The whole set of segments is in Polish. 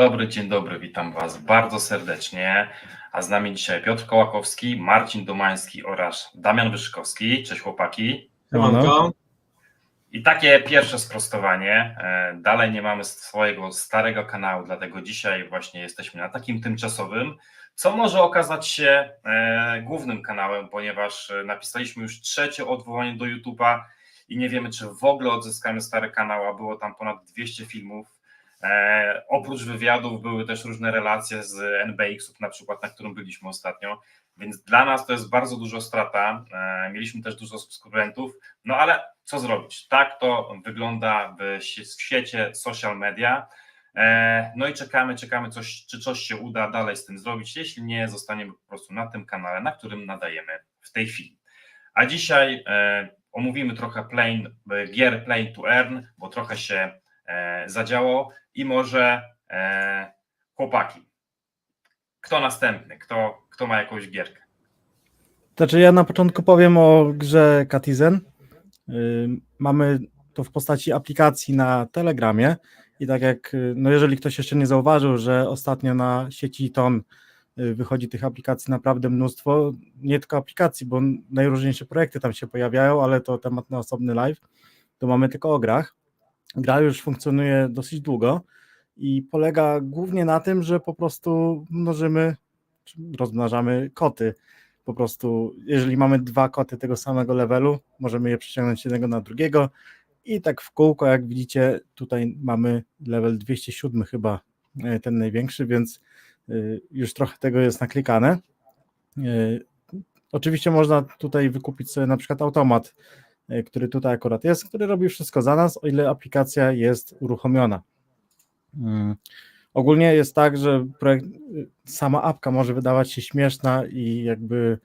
Dobry, dzień dobry, witam Was bardzo serdecznie. A z nami dzisiaj Piotr Kołakowski, Marcin Domański oraz Damian Wyszkowski. Cześć chłopaki. Siemanko. I takie pierwsze sprostowanie. E, Dalej nie mamy swojego starego kanału, dlatego dzisiaj właśnie jesteśmy na takim tymczasowym, co może okazać się e, głównym kanałem, ponieważ e, napisaliśmy już trzecie odwołanie do YouTube'a i nie wiemy, czy w ogóle odzyskamy stary kanał, a było tam ponad 200 filmów. E, oprócz wywiadów były też różne relacje z NBX-ów, na przykład, na którym byliśmy ostatnio, więc dla nas to jest bardzo dużo strata. E, mieliśmy też dużo subskrybentów, no ale co zrobić? Tak to wygląda w, świecie social media. E, no i czekamy, czekamy, coś, czy coś się uda dalej z tym zrobić. Jeśli nie, zostaniemy po prostu na tym kanale, na którym nadajemy w tej chwili. A dzisiaj omówimy trochę plain, e, gier Play to Earn, bo trochę się zadziało i może e, chłopaki. Kto następny? Kto, kto ma jakąś gierkę? Znaczy ja na początku powiem o grze Katizen. Yy, Mamy to w postaci aplikacji na Telegramie i tak jak, yy, no jeżeli ktoś jeszcze nie zauważył, że ostatnio na sieci Ton yy, wychodzi tych aplikacji naprawdę mnóstwo, nie tylko aplikacji, bo najróżniejsze projekty tam się pojawiają, ale to temat na osobny live, to mamy tylko o grach. Gra już funkcjonuje dosyć długo i polega głównie na tym, że po prostu mnożymy, rozmnażamy koty po prostu, jeżeli mamy dwa koty tego samego levelu, możemy je przeciągnąć jednego na drugiego i tak w kółko, jak widzicie, tutaj mamy level 207 chyba, e, ten największy, więc e, już trochę tego jest naklikane. E, Oczywiście można tutaj wykupić sobie na przykład automat, który tutaj akurat jest, który robi wszystko za nas, o ile aplikacja jest uruchomiona. Mm. Ogólnie jest tak, że projekt, sama apka może wydawać się śmieszna i jakby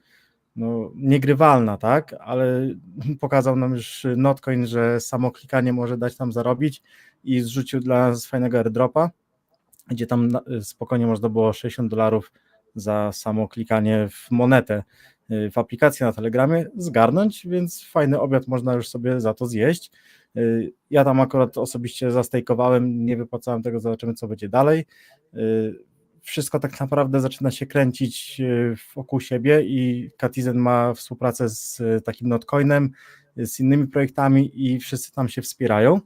no, niegrywalna, tak? Ale pokazał nam już Notcoin, że samo klikanie może dać nam zarobić i zrzucił dla nas fajnego airdropa, gdzie tam na- spokojnie można było 60 dolarów za samo klikanie w monetę y, w aplikacji na Telegramie zgarnąć, więc fajny obiad można już sobie za to zjeść. Y, Ja tam akurat osobiście zastejkowałem, nie wypłacałem tego, zobaczymy co będzie dalej. Y, Wszystko tak naprawdę zaczyna się kręcić y, wokół siebie i Katizen ma współpracę z y, takim Notcoinem, y, z innymi projektami i wszyscy tam się wspierają,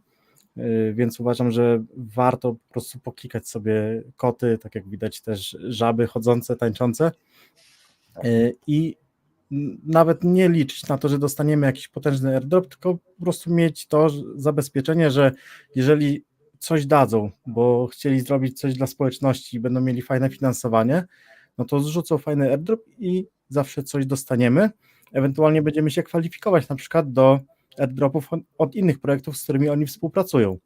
Y, więc uważam, że warto po prostu poklikać sobie koty, tak jak widać też żaby chodzące, tańczące Y, i nawet nie liczyć na to, że dostaniemy jakiś potężny airdrop, tylko po prostu mieć to zabezpieczenie, że jeżeli coś dadzą, bo chcieli zrobić coś dla społeczności i będą mieli fajne finansowanie, no to zrzucą fajny airdrop i zawsze coś dostaniemy. Ewentualnie będziemy się kwalifikować na przykład do airdropów od- od innych projektów, z którymi oni współpracują.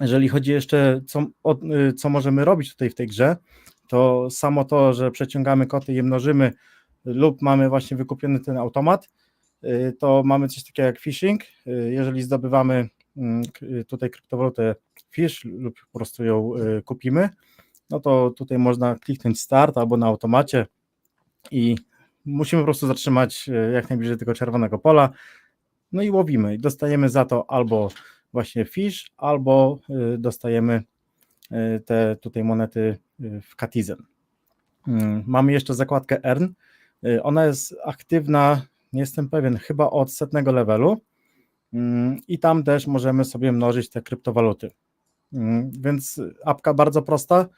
Jeżeli chodzi jeszcze, co, o, y, co możemy robić tutaj w tej grze, to samo to, że przeciągamy koty i je mnożymy, lub mamy właśnie wykupiony ten automat, y, to mamy coś takiego jak phishing. Y, Jeżeli zdobywamy mm, tutaj kryptowalutę fish lub po prostu ją y, kupimy, no to tutaj można kliknąć start albo na automacie i musimy po prostu zatrzymać jak najbliżej tego czerwonego pola, no i łowimy dostajemy za to albo właśnie fish, albo dostajemy te tutaj monety w Katizen. Mm, Mamy jeszcze zakładkę Earn. Y, Ona jest aktywna, nie jestem pewien, chyba od setnego levelu Mm, i tam też możemy sobie mnożyć te kryptowaluty. Mm, Więc apka bardzo prosta.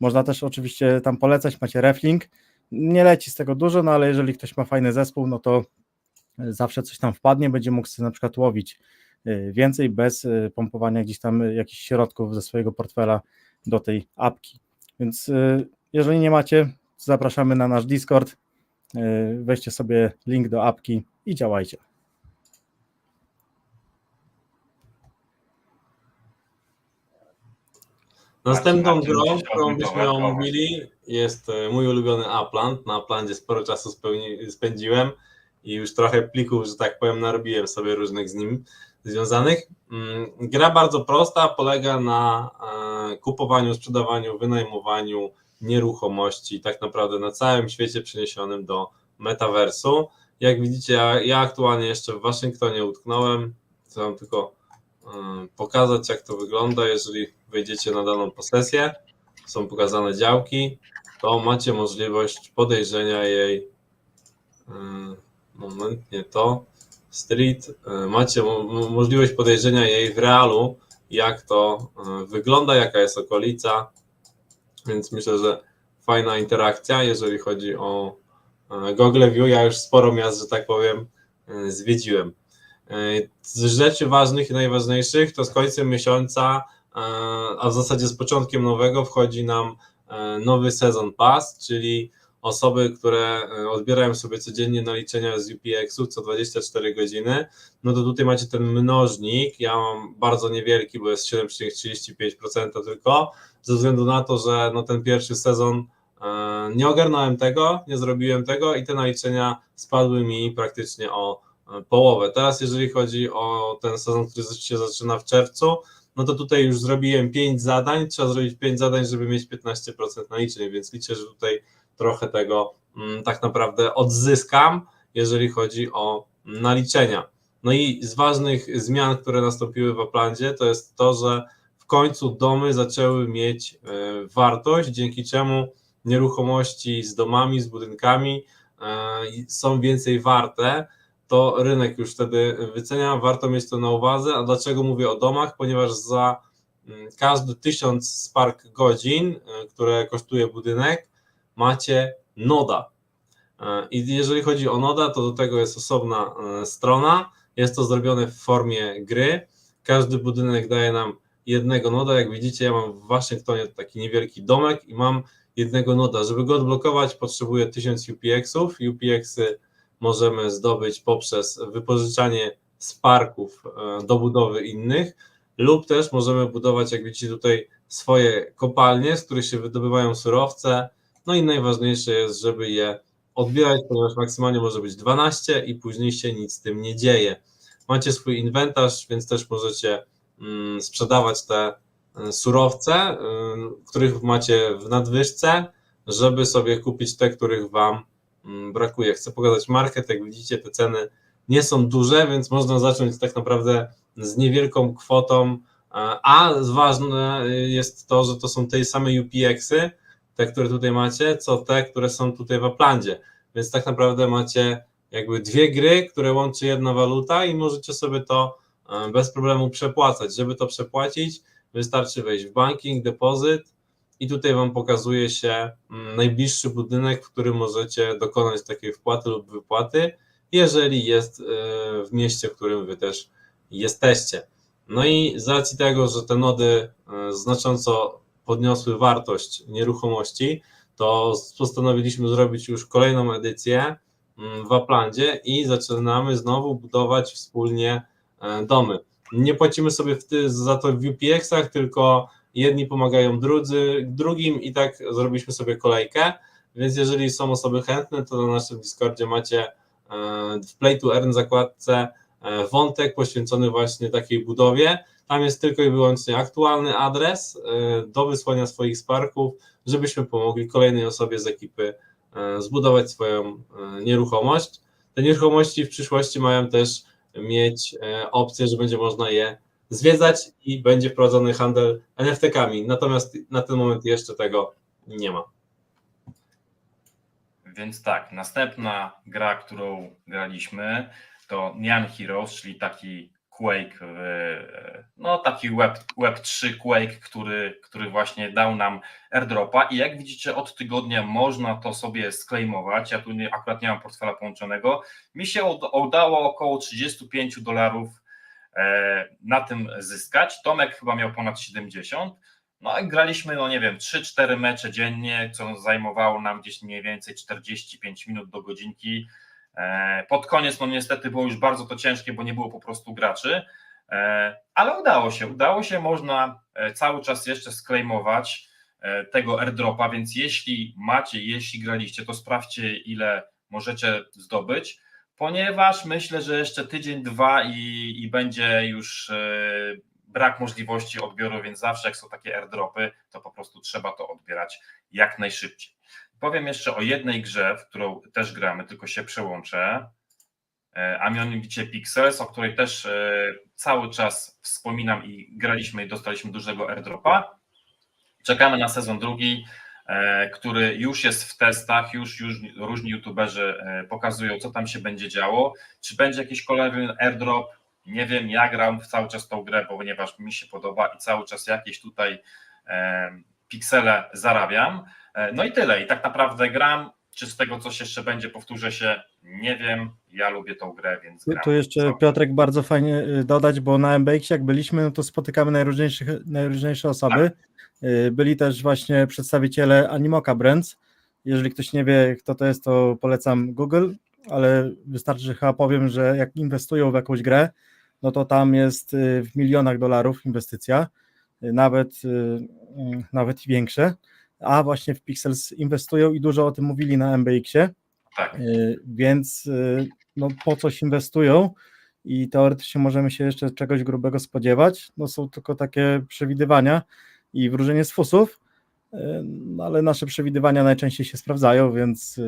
Można też oczywiście tam polecać, macie reflink. Nie leci z tego dużo, no ale jeżeli ktoś ma fajny zespół, no to zawsze coś tam wpadnie, będzie mógł sobie na przykład łowić y, więcej bez y, pompowania gdzieś tam jakichś środków ze swojego portfela do tej apki. Więc jeżeli nie macie, zapraszamy na nasz Discord, weźcie sobie link do apki i działajcie. Następną grą, którą byśmy omówili, jest e, mój ulubiony Aplant. Na Aplandzie sporo czasu spełni, spędziłem i już trochę plików, że tak powiem, narobiłem sobie różnych z nim związanych. Mm, Gra bardzo prosta, polega na e, kupowaniu, sprzedawaniu, wynajmowaniu nieruchomości, tak naprawdę na całym świecie przeniesionym do metaversu. Jak widzicie, ja, ja aktualnie jeszcze w Waszyngtonie utknąłem. Chcę Wam tylko e, pokazać, jak to wygląda, jeżeli wejdziecie na daną posesję. są pokazane działki, to macie możliwość podejrzenia jej. yy, Moment, nie to. Street. yy, Macie mo- mo- możliwość podejrzenia jej w realu, jak to yy, wygląda, jaka jest okolica. Więc myślę, że fajna interakcja, jeżeli chodzi o yy, Google View. Ja już sporo miast, że tak powiem, yy, zwiedziłem. Yy, Z rzeczy ważnych i najważniejszych to z końcem miesiąca, a w zasadzie z początkiem nowego wchodzi nam e, nowy sezon pass, czyli osoby, które e, odbierają sobie codziennie naliczenia z UPX-u co 24 godziny, no to tutaj macie ten mnożnik, ja mam bardzo niewielki, bo jest 7,35% tylko, ze względu na to, że no ten pierwszy sezon e, nie ogarnąłem tego, nie zrobiłem tego i te naliczenia spadły mi praktycznie o e, połowę. Teraz jeżeli chodzi o ten sezon, który się zaczyna w czerwcu, no to tutaj już zrobiłem 5 zadań, trzeba zrobić 5 zadań, żeby mieć 15% naliczeń, więc liczę, że tutaj trochę tego mm, tak naprawdę odzyskam, jeżeli chodzi o naliczenia. No i z ważnych zmian, które nastąpiły w Aplandzie, to jest to, że końcu domy zaczęły mieć e, wartość, dzięki czemu nieruchomości z domami, z budynkami e, są więcej warte, to rynek już wtedy wycenia, warto mieć to na uwadze. A dlaczego mówię o domach? Ponieważ za mm, każdy tysiąc spark godzin, y, które kosztuje budynek, macie noda. I jeżeli chodzi o noda, to do tego jest osobna strona. Jest to zrobione w formie gry. Każdy budynek daje nam jednego noda. Jak widzicie, ja mam w Waszyngtonie taki niewielki domek i mam jednego noda. Żeby go odblokować, potrzebuję 1000 UPX-ów. UPX-y możemy zdobyć poprzez wypożyczanie sparków e, do budowy innych, lub też możemy budować, jak widzicie tutaj, swoje kopalnie, z których się wydobywają surowce. No i najważniejsze jest, żeby je odbierać, ponieważ maksymalnie może być 12 i później się nic z tym nie dzieje. Macie swój inwentarz, więc też możecie sprzedawać te e, surowce, y, których macie w nadwyżce, żeby sobie kupić te, których Wam mm, brakuje. Chcę pokazać market, jak widzicie te ceny nie są duże, więc można zacząć tak naprawdę z niewielką kwotą, a- a ważne jest to, że to są te same UPX-y, te, które tutaj macie, co te, które są tutaj w Aplandzie, więc tak naprawdę macie jakby dwie gry, które łączy jedna waluta i możecie sobie to e, bez problemu przepłacać. Żeby to przepłacić, wystarczy wejść w banking, depozyt i tutaj Wam pokazuje się mm, najbliższy budynek, w którym możecie dokonać takiej wpłaty lub wypłaty, jeżeli jest e, w mieście, w którym Wy też jesteście. No i z racji tego, że te nody e, znacząco podniosły wartość nieruchomości, to postanowiliśmy zrobić już kolejną edycję mm, w Aplandzie i zaczynamy znowu budować wspólnie e, domy. Nie płacimy sobie za to w UPX-ach, tylko jedni pomagają drudzy, drugim i tak zrobiliśmy sobie kolejkę, więc jeżeli są osoby chętne, to na naszym Discordzie macie e, w Play to Earn zakładce e, wątek poświęcony właśnie takiej budowie. Tam jest tylko i wyłącznie aktualny adres e, do wysłania swoich sparków, żebyśmy pomogli kolejnej osobie z ekipy e, zbudować swoją e, nieruchomość. Te nieruchomości w przyszłości mają też mieć e, opcję, że będzie można je zwiedzać i będzie wprowadzony handel NFT-kami. Natomiast na ten moment jeszcze tego nie ma. Więc tak, następna gra, którą graliśmy, to Nyan Heroes, czyli taki Quake, no taki Web, Web 3 Quake, który, który właśnie dał nam airdropa. I jak widzicie od tygodnia można to sobie sklejmować, ja tu nie, akurat nie mam portfela połączonego, mi się ud- udało około 35 dolarów e, na tym zyskać, Tomek chyba miał ponad 70, no i graliśmy, no nie wiem, 3-4 mecze dziennie, co zajmowało nam gdzieś mniej więcej 45 minut do godzinki. E, Pod koniec, no niestety było już bardzo to ciężkie, bo nie było po prostu graczy, E, ale udało się, udało się, można e, cały czas jeszcze sklejmować tego airdropa, więc jeśli macie, jeśli graliście, to sprawdźcie ile możecie zdobyć, ponieważ myślę, że jeszcze tydzień, dwa i, i będzie już brak możliwości odbioru, więc zawsze jak są takie airdropy, to po prostu trzeba to odbierać jak najszybciej. Powiem jeszcze o jednej grze, w którą też gramy, tylko się przełączę, e, a mianowicie Pixels, o której też e, cały czas wspominam i graliśmy i dostaliśmy dużego airdropa. Czekamy na sezon drugi, e, który już jest w testach, już, już różni youtuberzy pokazują, co tam się będzie działo. Czy będzie jakiś kolejny airdrop? Nie wiem, ja gram cały czas tą grę, ponieważ mi się podoba i cały czas jakieś tutaj piksele zarabiam. E, No i tyle. I tak naprawdę gram. Czy z tego coś jeszcze będzie, powtórzę się, nie wiem. Ja lubię tą grę, więc Tu, gram. tu jeszcze? Piotrek bardzo fajnie y, dodać, bo na MBX jak byliśmy, no to spotykamy najróżniejszych, najróżniejsze osoby. Y, Byli też właśnie przedstawiciele Animoca Brands. Jeżeli ktoś nie wie, kto to jest, to polecam Google, ale wystarczy, że chyba powiem, że jak inwestują w jakąś grę, no to tam jest y, w milionach dolarów inwestycja, nawet, nawet i większe. A właśnie w Pixels inwestują i dużo o tym mówili na MBX-ie. Tak. Y, Więc y, no, po coś inwestują i teoretycznie możemy się jeszcze czegoś grubego spodziewać. No, są tylko takie przewidywania i wróżenie z fusów, y, no, ale nasze przewidywania najczęściej się sprawdzają, więc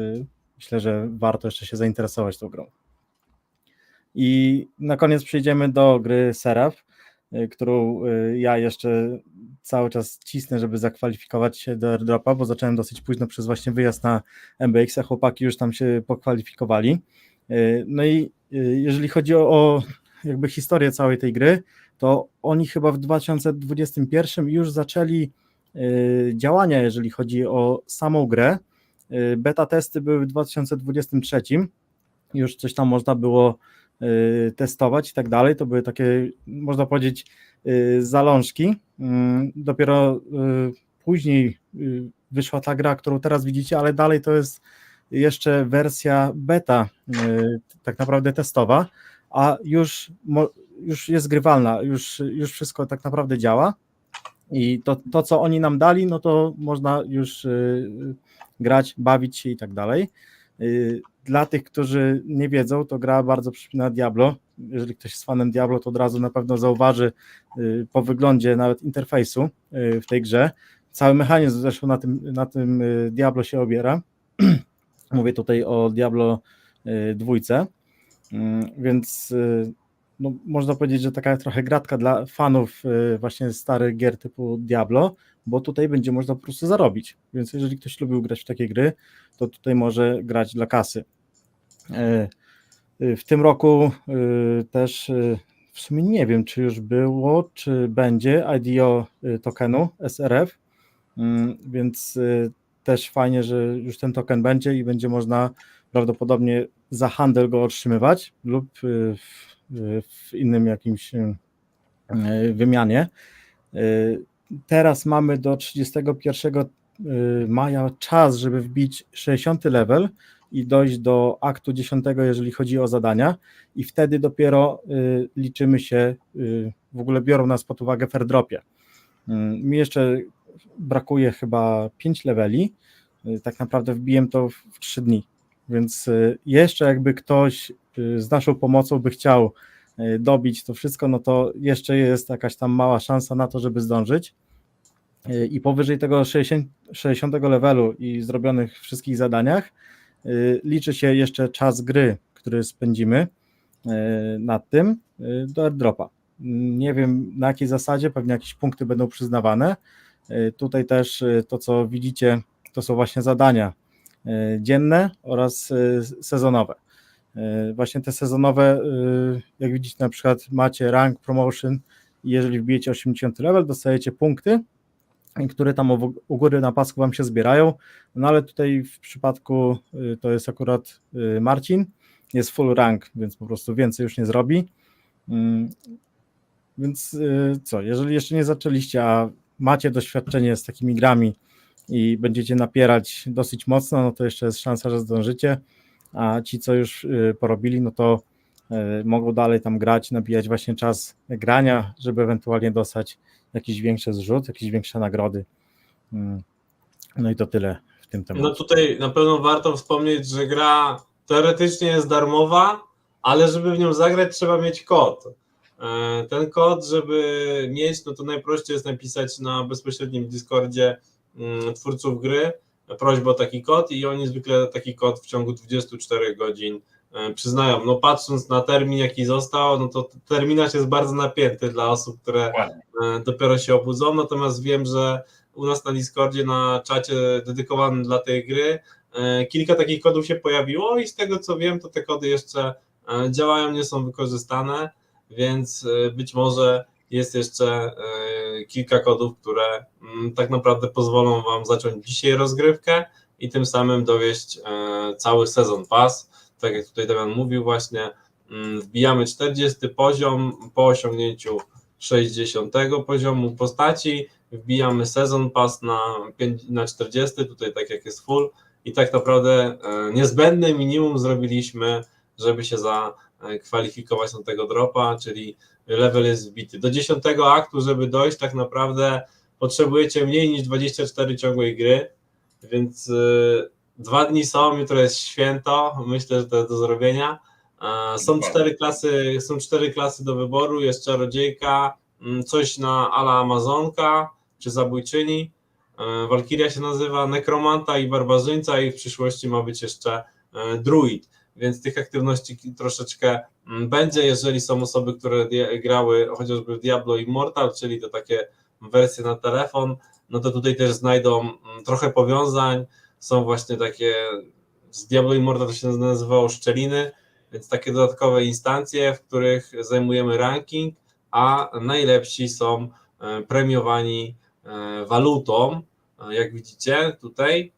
myślę, że warto jeszcze się zainteresować tą grą. I na koniec przejdziemy do gry Seraph, którą ja jeszcze cały czas cisnę, żeby zakwalifikować się do airdropa, bo zacząłem dosyć późno przez właśnie wyjazd na MBX, a chłopaki już tam się pokwalifikowali. Y, No i y, jeżeli chodzi o, o jakby historię całej tej gry, to oni chyba w 2021 już zaczęli y, działania, jeżeli chodzi o samą grę. Beta testy były w 2023, już coś tam można było testować i tak dalej. To były takie, można powiedzieć, zalążki. Mm, Dopiero y, później y, wyszła ta gra, którą teraz widzicie, ale dalej to jest jeszcze wersja beta, y, tak naprawdę testowa, a już, już jest grywalna, już, już wszystko tak naprawdę działa. I to, to, co oni nam dali, no to można już y, grać, bawić się i tak dalej. Y, Dla tych, którzy nie wiedzą, to gra bardzo przypomina Diablo. Jeżeli ktoś jest fanem Diablo, to od razu na pewno zauważy y, po wyglądzie nawet interfejsu y, w tej grze. Cały mechanizm zresztą na tym, na tym Diablo się obiera. Mówię tutaj o Diablo dwójce, Mm, więc no, można powiedzieć, że taka trochę gratka dla fanów właśnie starych gier typu Diablo, bo tutaj będzie można po prostu zarobić. Więc jeżeli ktoś lubił grać w takie gry, to tutaj może grać dla kasy. Y, y, W tym roku y, też w sumie nie wiem, czy już było, czy będzie IDO tokenu SRF, Mm, więc też fajnie, że już ten token będzie i będzie można prawdopodobnie za handel go otrzymywać lub w, w innym jakimś wymianie. Teraz mamy do 31 y, maja czas, żeby wbić 60 level i dojść do aktu 10, jeżeli chodzi o zadania, i wtedy dopiero y, liczymy się, y, w ogóle biorą nas pod uwagę w airdropie. Mm, Mi jeszcze brakuje chyba 5 leveli. Tak naprawdę wbiłem to w 3 dni. Więc jeszcze jakby ktoś z naszą pomocą by chciał dobić to wszystko, no to jeszcze jest jakaś tam mała szansa na to, żeby zdążyć. I powyżej tego 60, 60 levelu i zrobionych wszystkich zadaniach y, liczy się jeszcze czas gry, który spędzimy y, nad tym y, do airdropa. Nie wiem na jakiej zasadzie, pewnie jakieś punkty będą przyznawane. Tutaj też to, co widzicie, to są właśnie zadania dzienne oraz sezonowe. Właśnie te sezonowe, jak widzicie, na przykład macie rank promotion i jeżeli wbijecie 80 level, dostajecie punkty, które tam u góry na pasku Wam się zbierają. No ale tutaj w przypadku y, to jest akurat y, Marcin, jest full rank, więc po prostu więcej już nie zrobi. Mm, Więc y, co, jeżeli jeszcze nie zaczęliście, a macie doświadczenie z takimi grami i będziecie napierać dosyć mocno, no to jeszcze jest szansa, że zdążycie, a ci, co już porobili, no to mogą dalej tam grać, nabijać właśnie czas grania, żeby ewentualnie dostać jakiś większy zrzut, jakieś większe nagrody. Mm. No i to tyle w tym temacie. No tutaj na pewno warto wspomnieć, że gra teoretycznie jest darmowa, ale żeby w nią zagrać trzeba mieć kod. E, Ten kod, żeby mieć, no to najprościej jest napisać na bezpośrednim Discordzie mm, twórców gry prośbę o taki kod i oni zwykle taki kod w ciągu 24 godzin przyznają. No patrząc na termin jaki został, no to terminarz jest bardzo napięty dla osób, które e, dopiero się obudzą, natomiast wiem, że u nas na Discordzie, na czacie dedykowanym dla tej gry. E, Kilka takich kodów się pojawiło i z tego co wiem, to te kody jeszcze e, działają, nie są wykorzystane, więc e, być może jest jeszcze e, kilka kodów, które mm, tak naprawdę pozwolą Wam zacząć dzisiaj rozgrywkę i tym samym dowieść e, cały sezon pass. Tak jak tutaj Damian mówił właśnie, mm, wbijamy 40 poziom po osiągnięciu 60 poziomu postaci, wbijamy sezon pass na, na 40, tutaj tak jak jest full i tak naprawdę e, niezbędne minimum zrobiliśmy, żeby się zakwalifikować na tego dropa, czyli level jest wbity. Do 10 aktu, żeby dojść, tak naprawdę potrzebujecie mniej niż 24 ciągłej gry, więc y, dwa dni są, jutro jest święto, myślę, że to jest do zrobienia. E, Są cztery klasy, są cztery klasy do wyboru, jest czarodziejka, mm, coś na ala Amazonka czy zabójczyni, e, Walkiria się nazywa, nekromanta i barbarzyńca i w przyszłości ma być jeszcze e, druid, więc tych aktywności troszeczkę mm, będzie, jeżeli są osoby, które grały chociażby w Diablo Immortal, czyli to takie wersje na telefon, no to tutaj też znajdą mm, trochę powiązań, są właśnie takie, z Diablo Immortal to się nazywało szczeliny, więc takie dodatkowe instancje, w których zajmujemy ranking, a najlepsi są e, premiowani e, walutą. E, Jak widzicie tutaj,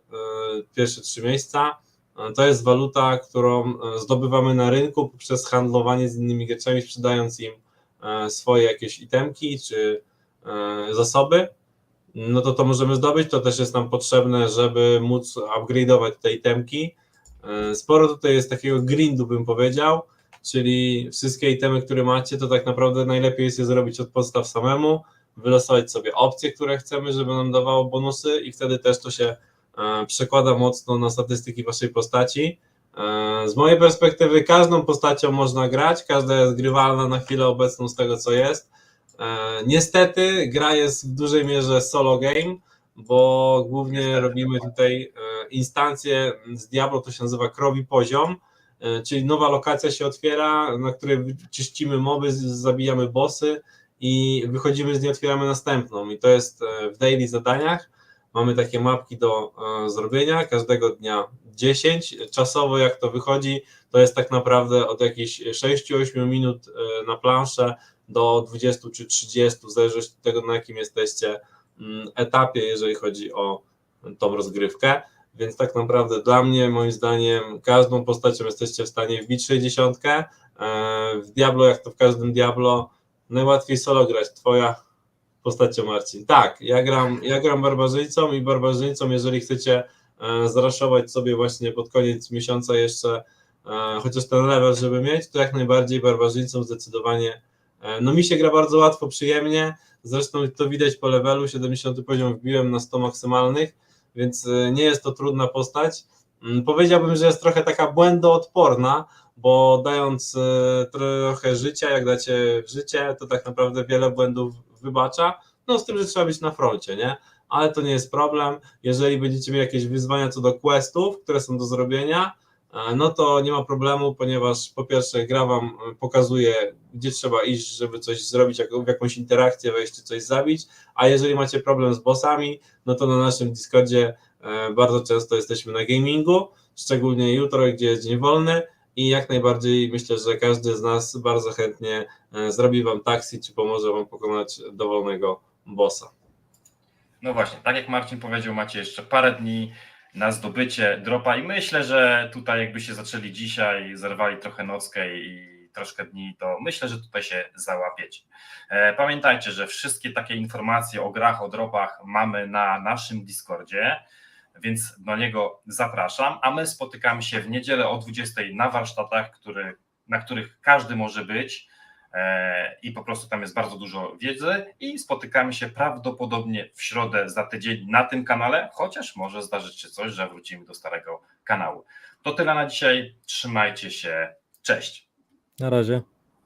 pierwsze trzy miejsca, to jest waluta, którą zdobywamy na rynku poprzez handlowanie z innymi graczami, sprzedając im swoje jakieś itemki czy zasoby. No to to możemy zdobyć, to też jest nam potrzebne, żeby móc upgrade'ować te itemki. E, Sporo tutaj jest takiego grindu, bym powiedział, czyli wszystkie itemy, które macie, to tak naprawdę najlepiej jest je zrobić od podstaw samemu, wylosować sobie opcje, które chcemy, żeby nam dawało bonusy i wtedy też to się e, przekłada mocno na statystyki waszej postaci. E, Z mojej perspektywy każdą postacią można grać, każda jest grywalna na chwilę obecną z tego, co jest. E, Niestety gra jest w dużej mierze solo game, bo głównie robimy tutaj e, instancje z Diablo, to się nazywa krowi poziom, e, czyli nowa lokacja się otwiera, na której czyścimy moby, zabijamy bossy i wychodzimy z niej, otwieramy następną. I to jest w daily zadaniach. Mamy takie mapki do zrobienia, każdego dnia 10. Czasowo jak to wychodzi, to jest tak naprawdę od jakichś 6-8 minut na planszę do 20 czy 30, w zależności od tego, na jakim jesteście mm, etapie, jeżeli chodzi o tą rozgrywkę. Więc tak naprawdę dla mnie, moim zdaniem, każdą postacią jesteście w stanie wbić 60. E, W Diablo, jak to w każdym Diablo, najłatwiej solo grać. Twoja postacią, Marcin. Tak, ja gram, ja gram barbarzyńcą i barbarzyńcą, jeżeli chcecie e, zraszować sobie właśnie pod koniec miesiąca jeszcze e, chociaż ten level, żeby mieć, to jak najbardziej barbarzyńcą zdecydowanie. E, No mi się gra bardzo łatwo, przyjemnie. Zresztą to widać po levelu, 70 poziom wbiłem na 100 maksymalnych, więc e, nie jest to trudna postać. Mm, Powiedziałbym, że jest trochę taka błędoodporna, bo dając e, trochę życia, jak dacie w życie, to tak naprawdę wiele błędów wybacza. No z tym, że trzeba być na froncie, nie? Ale to nie jest problem. Jeżeli będziecie mieli jakieś wyzwania co do questów, które są do zrobienia, no to nie ma problemu, ponieważ po pierwsze gra wam e, pokazuje, gdzie trzeba iść, żeby coś zrobić, w jakąś interakcję wejść czy coś zabić, a jeżeli macie problem z bossami, no to na naszym Discordzie e, bardzo często jesteśmy na gamingu, szczególnie jutro, gdzie jest dzień wolny i jak najbardziej myślę, że każdy z nas bardzo chętnie e, zrobi wam taksi, czy pomoże wam pokonać dowolnego bossa. No właśnie, tak jak Marcin powiedział, macie jeszcze parę dni na zdobycie dropa. I myślę, że tutaj jakbyście zaczęli dzisiaj, zerwali trochę nockę i troszkę dni, to myślę, że tutaj się załapiecie. E, Pamiętajcie, że wszystkie takie informacje o grach, o dropach mamy na naszym Discordzie, więc do niego zapraszam, a my spotykamy się w niedzielę o 20 na warsztatach, który, na których każdy może być i po prostu tam jest bardzo dużo wiedzy i spotykamy się prawdopodobnie w środę za tydzień na tym kanale, chociaż może zdarzyć się coś, że wrócimy do starego kanału. To tyle na dzisiaj, trzymajcie się, cześć. Na razie.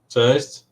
Cześć!